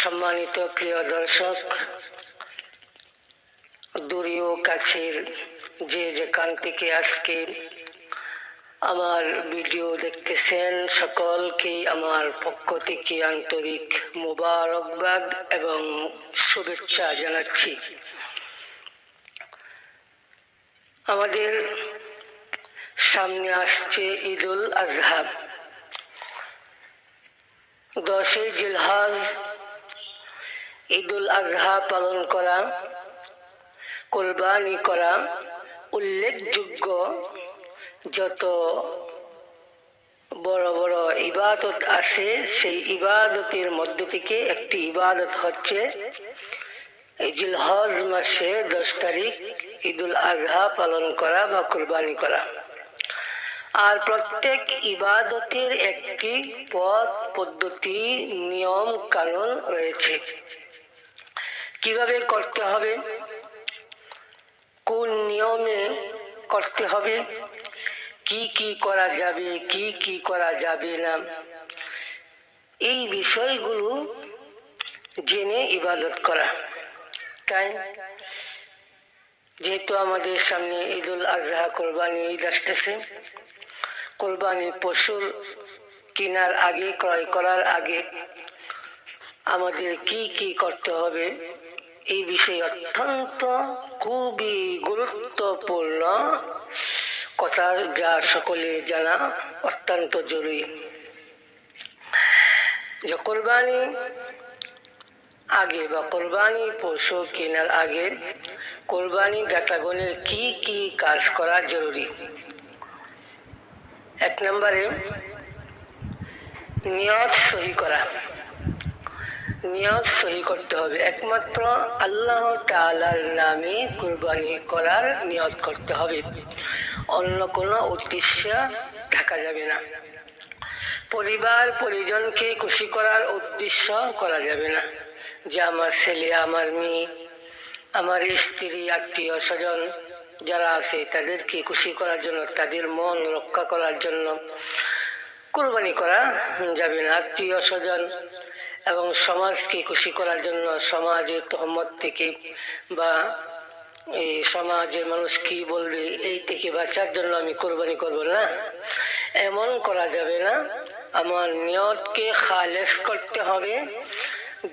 সম্মানিত প্রিয় দর্শক, দূরীয় কাছের যে যেখান থেকে আজকে আমার ভিডিও দেখতেছেন, সকলকে আমার পক্ষ থেকে আন্তরিক মোবারকবাদ এবং শুভেচ্ছা জানাচ্ছি। আমাদের সামনে আসছে ঈদুল আজহা। দশই জিলহাজ ঈদুল আজহা পালন করা, কোরবানি করা উল্লেখযোগ্য যত বড় বড় ইবাদত আছে সেই ইবাদতের মধ্য থেকে একটি ইবাদত হচ্ছে এই হজ মাসে দশ তারিখ ঈদুল আজহা পালন করা বা কোরবানি করা। আর প্রত্যেক ইবাদতের একটি পথ, পদ্ধতি, নিয়ম কারণ রয়েছে। কীভাবে করতে হবে? কোন নিয়মে করতে হবে? কি কি করা যাবে? কি কি করা যাবে না? এই বিষয়গুলো জেনে ইবাদত করা। তাই যেহেতু আমাদের সামনে ঈদুল আজহা কোরবানি ঈদ আসতেছে, কোরবানি পশুর কেনার আগে, ক্রয় করার আগে আমাদের কি কি করতে হবে? এই বিষয়ে অত্যন্ত খুবই গুরুত্বপূর্ণ কথা যা সকলে জানা অত্যন্ত জরুরি। যে কোরবানি আগে বা কোরবানি পশু কেনার আগে কোরবানি ডাটাগণের কি কি কাজ করা জরুরি? এক নম্বরে নিয়ত সহি করা। নিয়ত সহি করতে হবে। একমাত্র আল্লাহ তালার নামে কুরবানি করার নিয়ত করতে হবে। অন্য কোনো উদ্দেশ্য থাকা যাবে না। পরিবার, পরিজনকে খুশি করার উদ্দেশ্য করা যাবে না। যে আমার ছেলে, আমার মেয়ে, আমার স্ত্রী, আত্মীয় স্বজন যারা আছে, তাদেরকে খুশি করার জন্য, তাদের মন রক্ষা করার জন্য কোরবানি করা যাবে না। আত্মীয় স্বজন এবং সমাজকে খুশি করার জন্য সমাজের তহমত থেকে বা এই সমাজের মানুষ কি বলবে, এই থেকে বাঁচার জন্য আমি কোরবানি করব না। এমন করা যাবে না। আমার নিয়তকে খালেস করতে হবে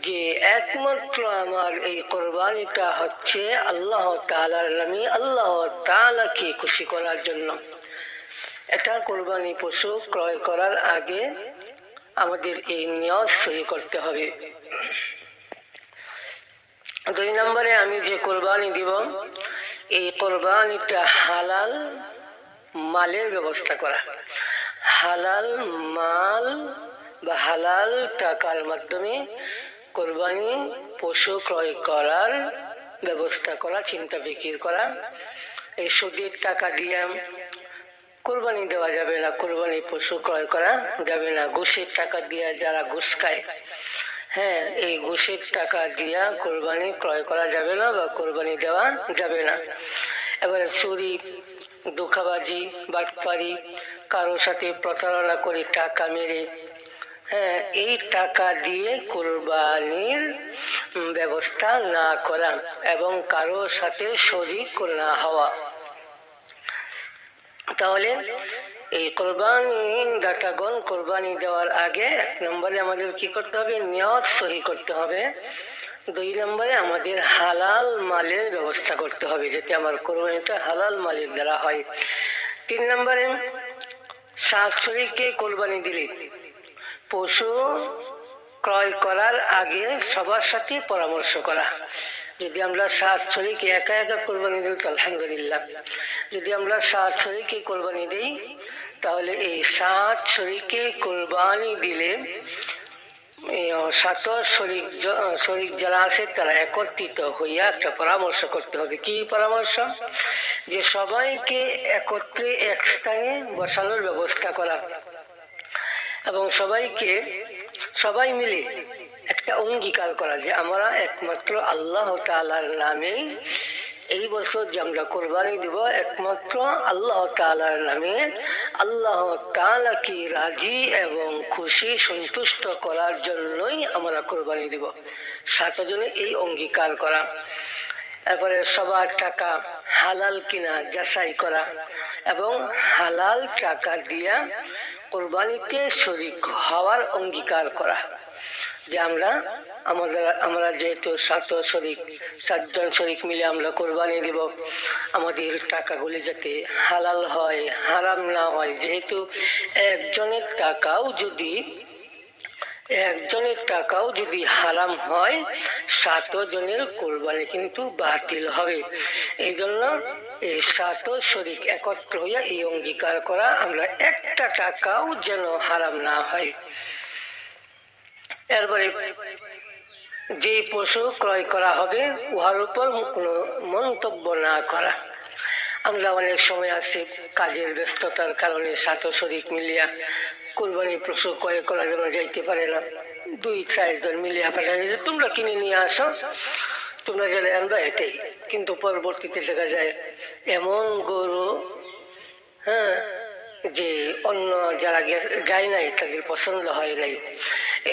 যে একমাত্র আমার এই কোরবানিটা হচ্ছে আল্লাহ তালার নামে আল্লাহ তালাকে খুশি করার জন্য। এটা কোরবানি পশু ক্রয় করার আগে আমাদের এই নিয়ত সহি করতে হবে। দুই নম্বরে আমি যে কোরবানি দিব, এই কোরবানিটা হালাল মালের ব্যবস্থা করা। হালাল মাল বা হালাল টাকার মাধ্যমে কোরবানি পশু ক্রয় করার ব্যবস্থা করা চিন্তা বিক্রি করা। এই সুদের টাকা দিয়ে কোরবানি দেওয়া যাবে না, কোরবানি পশু ক্রয় করা যাবে না। ঘুষের টাকা দিয়ে যারা ঘুষ খায় হ্যাঁ এই ঘুষের টাকা দিয়া কোরবানি ক্রয় করা যাবে না বা কোরবানি দেওয়া যাবে না। এবারে চুরি, দুঃখাবাজি, বাটপারি, কারোর সাথে প্রতারণা করে টাকা মেরে হ্যাঁ এই টাকা দিয়ে কোরবানির ব্যবস্থা না করা এবং কারোর সাথে শরিক না হওয়া। তাহলে, এই কোরবানি ডাটাগণ কোরবানি দেওয়ার আগে এক নম্বরে আমাদের কি করতে হবে? নিয়ত সহি করতে হবে। দুই নম্বরে আমাদের হালাল মালের ব্যবস্থা করতে হবে, যাতে আমার কোরবানিটা হালাল মালের দ্বারা হয়। তিন নম্বরে শাকসরিকে কোরবানি দিলে পশু ক্রয় করার আগে সবার সাথে পরামর্শ করা। যদি আমরা সাত শরীরকে একা একা কোরবানি দিই, তো আলহামদুলিল্লাহ। যদি আমরা সাত শরীরকে কোরবানি দিই, তাহলে এই সাত শরীরকে কোরবানি দিলে সাত শরিক শরিক যারা আছে, তারা একত্রিত হইয়া একটা পরামর্শ করতে হবে। কি পরামর্শ? যে সবাইকে একত্রে এক স্থানে বসানোর ব্যবস্থা করা। এবং সবাইকে, সবাই মিলে একটা অঙ্গীকার করা যে আমরা একমাত্র আল্লাহ তালার নামে এই বছর যে আমরা কোরবানি দিব, একমাত্র আল্লাহ তালার নামে আল্লাহ তালাকে রাজি এবং খুশি, সন্তুষ্ট করার জন্যই আমরা কোরবানি দিব। সাতজনে এই অঙ্গীকার করা। তারপরে সবার টাকা হালাল কিনা যাচাই করা এবং হালাল টাকা দিয়া কোরবানিতে শরিক হওয়ার অঙ্গীকার করা। যে আমরা আমাদের, আমরা যেহেতু সাত শরিক, সাতজন শরিক মিলে আমরা কোরবানি দিব, আমাদের টাকাগুলি যাতে হালাল হয়, হারাম না হয়, যেহেতু একজনের টাকাও যদি, একজনের টাকাও যদি হারাম হয় সাত জনের কোরবানি কিন্তু বাতিল হবে। এই জন্য এই সাত শরিক একত্র হইয়া এই অঙ্গীকার করা, আমরা একটা টাকাও যেন হারাম না হয়। এরপরে যে পশু ক্রয় করা হবে, উহার উপর কোনো মন্তব্য না করা। আমরা অনেক সময় আছি কাজের ব্যস্ততার কারণে সাত শরিক মিলিয়া কোরবানি পশু ক্রয় করার জন্য যাইতে পারে না। দুই চারজন মিলিয়া পাঠায় যে, তোমরা কিনে নিয়ে আসো, তোমরা গেলে আনবা এটাই। কিন্তু পরবর্তীতে দেখা যায়, এমন গরু হ্যাঁ যে অন্য যারা যায় নাই, তাদের পছন্দ হয় নাই।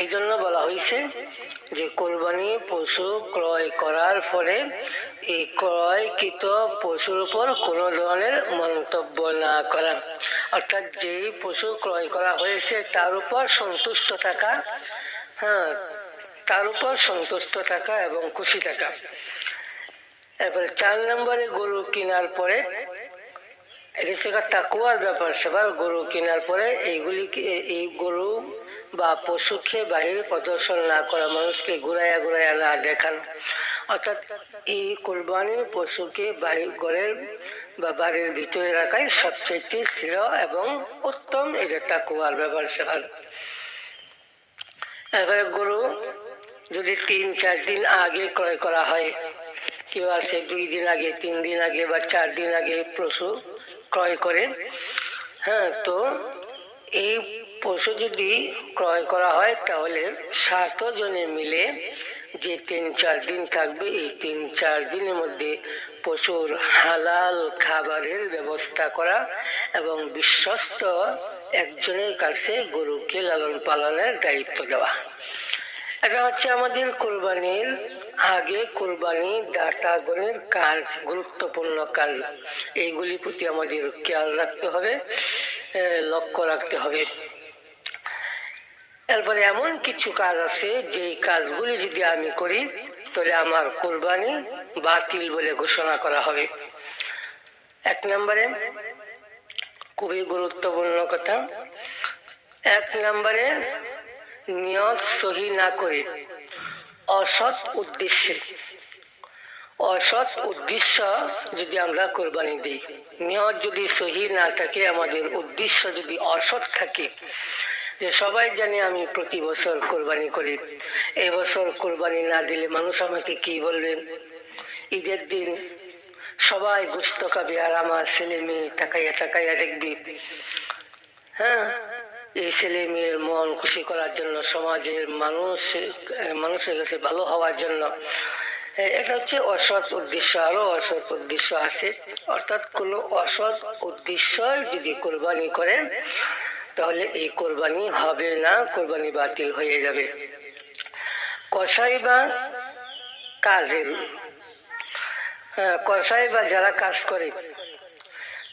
এই জন্য বলা হয়েছে যে কোরবানি পশু ক্রয় করার পরে এই ক্রয়কৃত পশুর উপর কোনো ধরনের মন্তব্য না করা। অর্থাৎ যেই পশু ক্রয় করা হয়েছে তার উপর সন্তুষ্ট থাকা হ্যাঁ তার উপর সন্তুষ্ট থাকা এবং খুশি থাকা। এরপরে চার নম্বরে গরু কেনার পরে, এটা হচ্ছে তাকুয়ার ব্যাপার, সেবার গরু কেনার পরে এইগুলিকে, এই গরু বা পশুকে বাহিরে প্রদর্শন না করা মানুষকে ঘুরাইয়া ঘুরাইয়া না দেখান। অর্থাৎ এই কোরবানির পশুকে বাড়ি ঘরের বা বাড়ির ভিতরে রাখাই সবচেয়ে স্থির এবং উত্তম, এটা তাকুয়ার ব্যাপার সেবার এবারে গরু যদি তিন, চার দিন আগে ক্রয় করা হয়, কেউ আছে দুই দিন আগে, তিন দিন আগে বা চার দিন আগে পশু ক্রয় করে হ্যাঁ তো এই পশু যদি ক্রয় করা হয়, তাহলে সাত জনে মিলে যে তিন, চার দিন থাকবে, এই তিন, চার দিনের মধ্যে পশুর হালাল খাবারের ব্যবস্থা করা এবং বিশ্বস্ত একজনের কাছে গরুকে লালন পালনের দায়িত্ব দেওয়া। এটা হচ্ছে আমাদের কোরবানির আগে কোরবানি ডাটা গণের কাজ, গুরুত্বপূর্ণ কাজ। এইগুলির প্রতি আমাদের খেয়াল রাখতে হবে লক্ষ্য রাখতে হবে। এরপরে এমন কিছু কাজ আছে যে কাজগুলি যদি আমি করি, তাহলে আমার কোরবানি বাতিল বলে ঘোষণা করা হবে। এক নম্বরে, খুবই গুরুত্বপূর্ণ কথা, এক নম্বরে, নিয়ত সহি না করে অসৎ উদ্দেশ্যে, অসৎ উদ্দেশ্য যদি আমরা কোরবানি দিই, নিয়ত যদি সহি না থাকে, আমাদের উদ্দেশ্য যদি অসৎ থাকে যে সবাই জানে আমি প্রতি বছর কোরবানি করি। এবছর বছর কোরবানি না দিলে মানুষ আমাকে কি বলবেন ঈদের দিন সবাই গুস্ত খাবে আর আমার ছেলে মেয়ে তাকাইয়া তাকাইয়া দেখবি হ্যাঁ এই ছেলে মেয়ের মন খুশি করার জন্য, সমাজের মানুষ, মানুষের কাছে ভালো হওয়ার জন্য। এটা হচ্ছে অসৎ উদ্দেশ্য, আরও অসৎ উদ্দেশ্য আছে। অর্থাৎ কোনো অসৎ উদ্দেশ্য যদি কোরবানি করে তাহলে এই কোরবানি হবে না কোরবানি বাতিল হয়ে যাবে। কসাই বা কাজের হ্যাঁ, কসাই বা যারা কাজ করে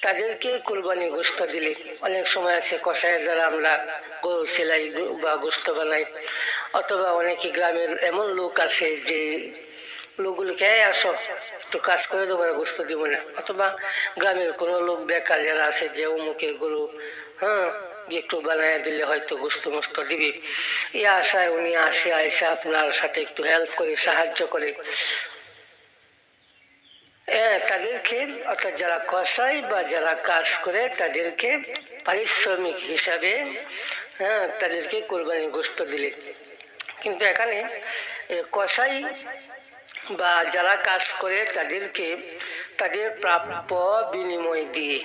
তাদেরকে কোরবানি গোস্ত দিলে। অনেক সময় আছে কষায়ের দ্বারা আমরা গরু সেলাই বা গোস্ত বানাই। অথবা অনেকে গ্রামের এমন লোক আছে যে লোকগুলোকে "এই আসো একটু কাজ করে দেবো আর গোস্ত দিব না। অথবা গ্রামের কোনো লোক বেকার যারা আছে যে অমুকের গরু হ্যাঁ একটু বানায় দিলে হয়তো গোস্ত মুস্ত দিবে। এই আশায় উনি আসে আইসা আপনার সাথে একটু হেল্প করে সাহায্য করে। হ্যাঁ তাদেরকে অর্থাৎ যারা কষাই বা যারা কাজ করে তাদেরকে পারিশ্রমিক হিসাবে হ্যাঁ তাদেরকে কোরবানি গোস্ত দিলে। কিন্তু এখানে এ, কসাই বা যারা কাজ করে তাদেরকে তাদের প্রাপ্য বিনিময় দিয়ে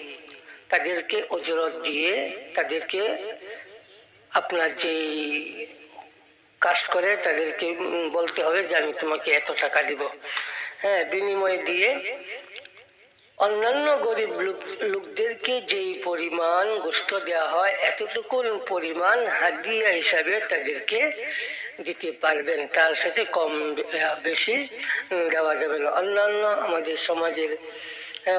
তাদেরকে অজরত দিয়ে তাদেরকে আপনার যেই কাজ করে, তাদেরকে বলতে হবে যে আমি তোমাকে এত টাকা দিব। হ্যাঁ বিনিময় দিয়ে অন্যান্য গরিব লোক- লোকদেরকে যেই পরিমাণ গোষ্ঠ দেওয়া হয়, এতটুকু পরিমাণ হাদিয়া হিসাবে তাদেরকে দিতে পারবেন। তার সাথে কম বেশি দেওয়া যাবে না। অন্যান্য আমাদের সমাজের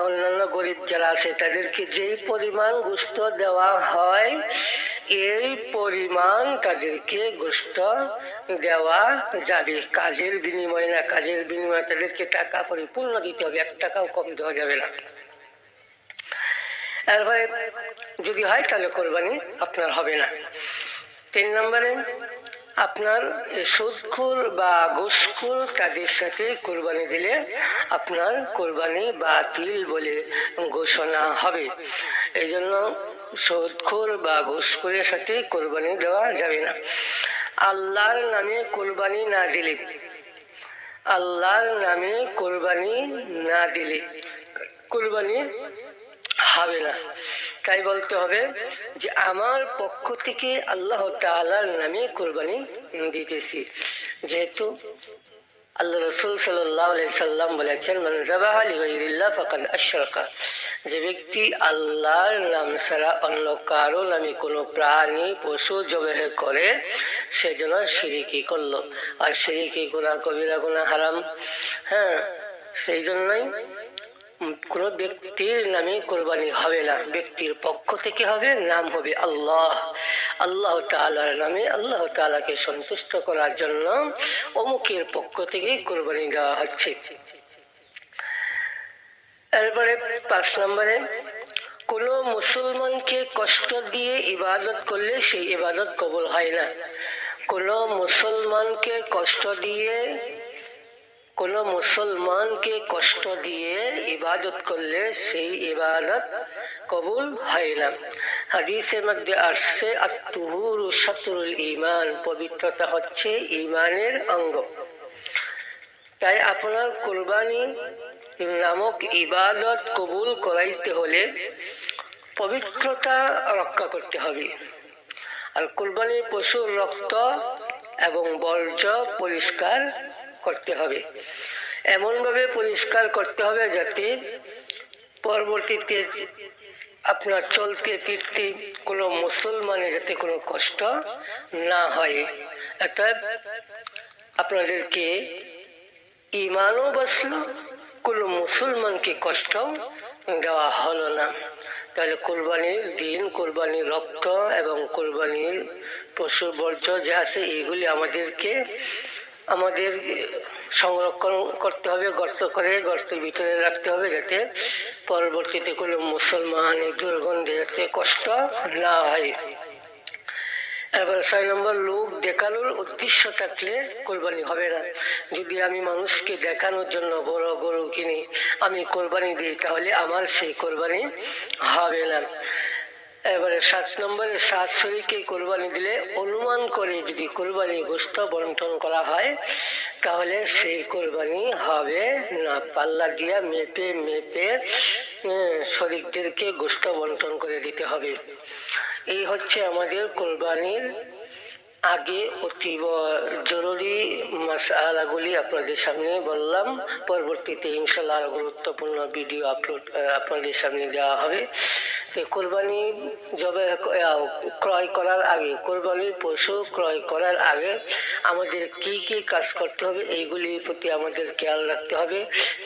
অন্যান্য গরিব যারা আছে, তাদেরকে যেই পরিমাণ গোষ্ঠ দেওয়া হয়, এই পরিমাণ তাদেরকে গোষ্ঠ দেওয়া যাবে। কাজের বিনিময়ে না, কাজের বিনিময়ে তাদেরকে টাকা পরিপূর্ণ দিতে হবে, এক টাকাও কম দেওয়া যাবে না। যদি হয় তাহলে কোরবানি আপনার হবে না। তিন নম্বরে আপনার সুদখুর বা ঘুষখুর তাদের সাথে কোরবানি দিলে আপনার কোরবানি বাতিল বলে ঘোষণা হবে। এই জন্য সুদখুর বা ঘুষখুরের সাথে কোরবানি দেওয়া যাবে না। আল্লাহর নামে কোরবানি না দিলে, আল্লাহর নামে কোরবানি না দিলে কোরবানি হবে না। তাই বলতে হবে যে আমার পক্ষ থেকে আল্লাহ তাআলার নামে কোরবানি দিতেছি। যেহেতু আল্লাহ রসুল সাল্লাম বলেছেন যে ব্যক্তি আল্লাহর নাম ছাড়া অন্য কারও নামে কোনো প্রাণী, পশু জবাহ করে, সে যেন সিরিকি করল। আর সিরিকি করা কবিরা গুণা হারাম হ্যাঁ সেই জন্যই কোনো ব্যক্তির নামে কোরবানি হবে না। ব্যক্তির পক্ষ থেকে হবে, নাম হবে আল্লাহ। আল্লাহ তাআলার নামে আল্লাহ তাআলাকে সন্তুষ্ট করার জন্য অমুকের পক্ষ থেকে কোরবানি দেওয়া হচ্ছে। এরপরে পাঁচ নম্বরে, কোনো মুসলমানকে কষ্ট দিয়ে ইবাদত করলে সেই ইবাদত কবুল হয় না। কোনো মুসলমানকে কষ্ট দিয়ে কোনো মুসলমানকে কষ্ট দিয়ে ইবাদত করলে সেই ইবাদত কবুল হয় না। হাদিসের মধ্যে আসছে আত্মহুর শত্রুল ইমান পবিত্রতা হচ্ছে ইমানের অঙ্গ। তাই আপনার কোরবানি নামক ইবাদত কবুল করাইতে হলে পবিত্রতা রক্ষা করতে হবে। আর কোরবানির পশুর রক্ত এবং বর্জ্য পরিষ্কার করতে হবে। এমনভাবে পরিষ্কার করতে হবে যাতে পরবর্তীতে আপনার চলতে ফিরতে কোনো মুসলমানের যাতে কোনো কষ্ট না হয়। অর্থাৎ আপনাদেরকে ইমানও বাঁচলো, কোনো মুসলমানকে কষ্ট দেওয়া হলো না। তাহলে কোরবানির দিন কোরবানির রক্ত এবং কোরবানির পশুর বর্জ্য যে আছে এগুলি আমাদেরকে, আমাদের সংরক্ষণ করতে হবে, গর্ত করে গর্তের ভিতরে রাখতে হবে যাতে পরবর্তীতে কোনো মুসলমানের দুর্গন্ধে যাতে কষ্ট না হয়। এবার ছয় নম্বর, লোক দেখানোর উদ্দেশ্য থাকলে কোরবানি হবে না। যদি আমি মানুষকে দেখানোর জন্য বড় গরু কিনি, আমি কোরবানি দিই, তাহলে আমার সেই কোরবানি হবে না। এবারে সাত নম্বরে, সাত শরীরকে কোরবানি দিলে অনুমান করে যদি কোরবানি গোস্ত বন্টন করা হয়, তাহলে সেই কোরবানি হবে না। পাল্লা দিয়া মেপে মেপে শরিকদেরকে গোস্ত বন্টন করে দিতে হবে। এই হচ্ছে আমাদের কোরবানির আগে অতীব জরুরি মশালাগুলি আপনাদের সামনে বললাম। পরবর্তীতে ইনশাল্লাহ গুরুত্বপূর্ণ ভিডিও আপলোড আপনাদের সামনে দেওয়া হবে। কোরবানি জবে ক্রয় করার আগে, কোরবানির পশু ক্রয় করার আগে আমাদের কি কি কাজ করতে হবে, এইগুলির প্রতি আমাদের খেয়াল রাখতে হবে।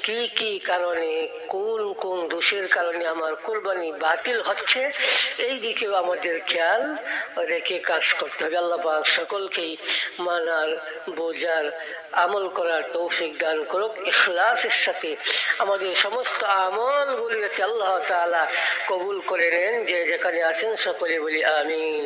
কি কি কারণে, কোন কোন দোষের কারণে আমার কোরবানি বাতিল হচ্ছে, এই দিকেও আমাদের খেয়াল রেখে কাজ করতে হবে। আল্লাহ পাক সকলকেই মানার, বোঝার, আমল করার তৌফিক দান করুক। ইখলাসের সাথে আমাদের সমস্ত আমলগুলি আল্লাহ তাআলা কবুল করে নেন যে যেখানে আছেন সকলে বলি আমিন।